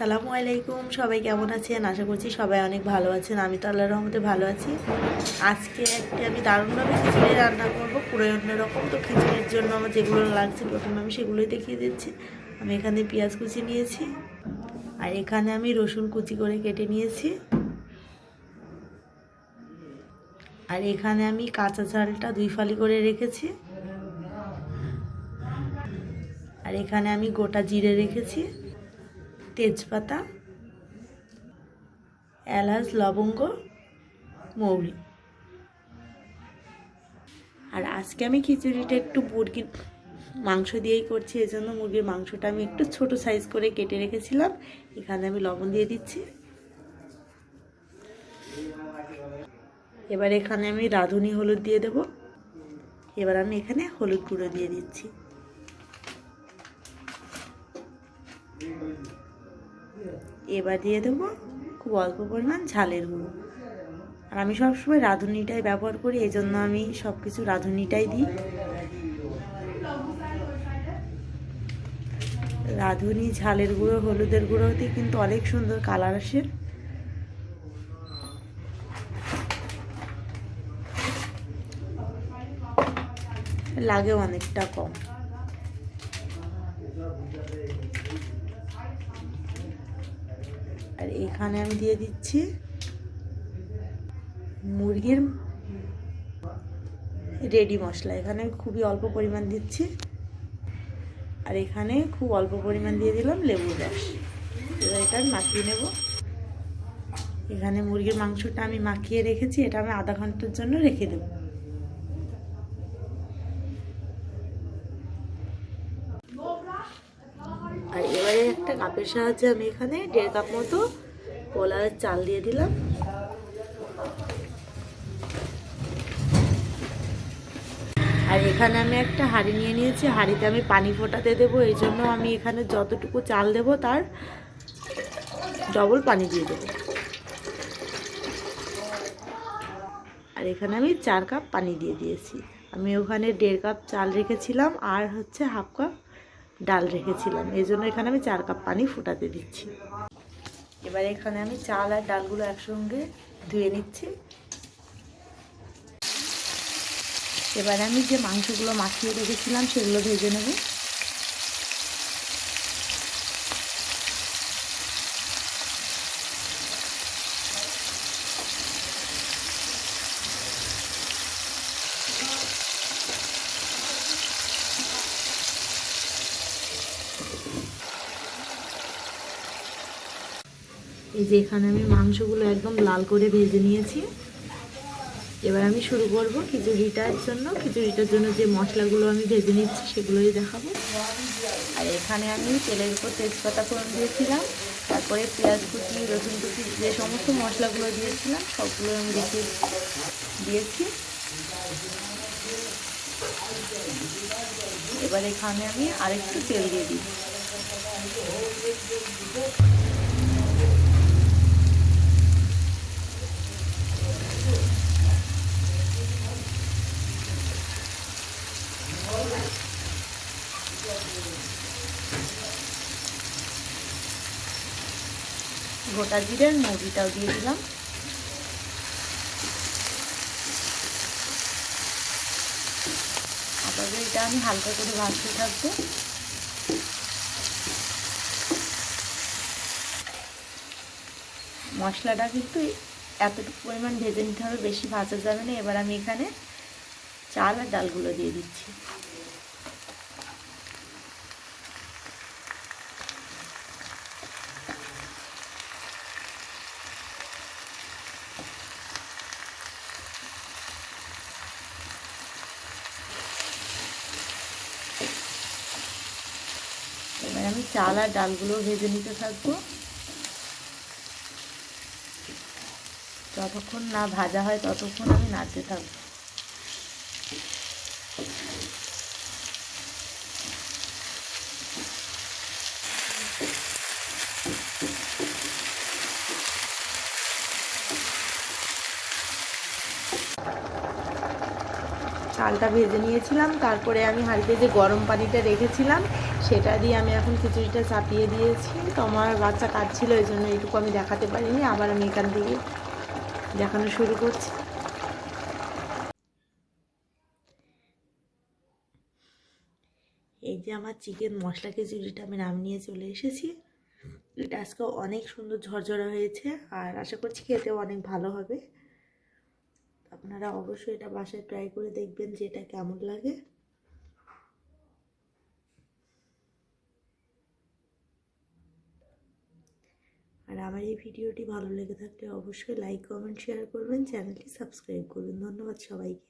আসসালামু আলাইকুম। সবাই কেমন আছেন? আশা করছি সবাই অনেক ভালো আছেন। আমি তো আল্লাহ রহমতে ভালো আছি। আজকে একটি আমি দারুণভাবে খিচুড়ি রান্না করব। পুরো অন্যরকম। তো খিচুড়ির জন্য আমার যেগুলো লাগছে প্রথমে আমি সেগুলোই দেখিয়ে দিচ্ছি। আমি এখানে পেঁয়াজ কুচি নিয়েছি। আর এখানে আমি রসুন কুচি করে কেটে নিয়েছি। আর এখানে আমি কাঁচা চালটা দুই ফালি করে রেখেছি। আর এখানে আমি গোটা জিরে রেখেছি। তেজপাতা, এলাচ, লবঙ্গ, মৌরি। আর আজকে আমি খিচুড়িটা একটু মুরগির মাংস দিয়েই করছি এই জন্য মুরগির মাংসটা আমি একটু ছোট সাইজ করে কেটে রেখেছিলাম। এখানে আমি লবণ দিয়ে দিচ্ছি। এবার এখানে আমি রাঁধুনি হলুদ দিয়ে দেব। এবার আমি এখানে হলুদ গুঁড়ো দিয়ে দিচ্ছি। এবার দিয়ে দেবো খুব অল্প পরিমাণ ঝালের গুঁড়ো। আর আমি সবসময় রাঁধুনিটাই ব্যবহার করি এই জন্য আমি সব কিছু রাঁধুনিটাই দিই। রাঁধুনি ঝালের গুঁড়ো, হলুদের গুঁড়োতে কিন্তু অনেক সুন্দর কালার আসে। লাগেও অনেকটা কম। আর এখানে আমি দিয়ে দিচ্ছি মুরগির রেডি মশলা। এখানে খুবই অল্প পরিমাণ দিচ্ছি। আর এখানে খুব অল্প পরিমাণ দিয়ে দিলাম লেবুর রস। এবার এটা মাখিয়ে নেব। এখানে মুরগির মাংসটা আমি মাখিয়ে রেখেছি। এটা আমি আধা ঘণ্টার জন্য রেখে দেব আর এবারে একটা কাপের সাহায্যে আমি এখানে দেড় কাপ মতো পোলার চাল দিয়ে দিলাম। আর এখানে আমি একটা হাঁড়ি নিয়ে নিয়েছি, হাঁড়িতে আমি পানি ফোটাতে দেবো, এই জন্য আমি এখানে যতটুকু চাল দেব তার ডবল পানি দিয়ে দেবো। আর এখানে আমি চার কাপ পানি দিয়ে দিয়েছি। আমি ওখানে দেড় কাপ চাল রেখেছিলাম, আর হচ্ছে হাফ কাপ ডাল রেখেছিলাম। এই জন্য এখানে আমি চার কাপ পানি ফুটাতে দিচ্ছি। এবার এখানে আমি চাল আর ডালগুলো একসঙ্গে ধুয়ে নিচ্ছি। এবার আমি যে মাংসগুলো মাখিয়ে রেখেছিলাম, সেগুলো ভেজে নেব। এই যে এখানে আমি মাংসগুলো একদম লাল করে ভেজে নিয়েছি। এবার আমি শুরু করব খিচুড়িটার জন্য। খিচুড়িটার জন্য যে মশলাগুলো আমি ভেজে নিচ্ছি সেগুলোই দেখাবো। আর এখানে আমি তেলের উপর তেজপাতা ফোড়ন দিয়েছিলাম। তারপরে পেঁয়াজ কুচি, রসুন কুচি, যে সমস্ত মশলাগুলো দিয়েছিলাম, সবগুলো আমি রেখে দিয়েছি। এবার এখানে আমি আরেকটু তেল দিয়ে দিই গোটা জিরের মুড়িটাও দিয়ে দিলাম। আপাতত এটা আমি হালকা করে ভাজতে থাকব। মশলাটা কিন্তু এতটুকু পরিমাণ ভেজে নিতে হবে, বেশি ভাজা যাবে না। এবার আমি এখানে চাল আর ডালগুলো দিয়ে দিচ্ছি এবার আমি চাল আর ডালগুলো ভেজে নিতে থাকব। যতক্ষণ না ভাজা হয় ততক্ষণ আমি নাড়তে থাকব। চালটা ভেজে নিয়েছিলাম, তারপরে আমি হাঁড়িতে যে গরম পানিটা রেখেছিলাম, সেটা দিয়ে আমি এখন খিচুড়িটা চাপিয়ে দিয়েছি। তো আমার বাচ্চা কাটছিল এই জন্য এইটুকু আমি দেখাতে পারিনি, আবার আমি এখান থেকে দেখানো শুরু করছি। এই যে আমার চিকেন মশলা খিচুড়িটা আমি নাম নিয়ে চলে এসেছি। এটা আজকে অনেক সুন্দর ঝরঝরা হয়েছে, আর আশা করছি খেতেও অনেক ভালো হবে। আপনারা অবশ্যই এটা বাসায় ট্রাই করে দেখবেন যে এটা কেমন লাগে। আর আমার এই ভিডিওটি ভালো লেগে থাকলে অবশ্যই লাইক কমেন্ট শেয়ার করবেন চ্যানেলটি সাবস্ক্রাইব করবেন। ধন্যবাদ সবাইকে।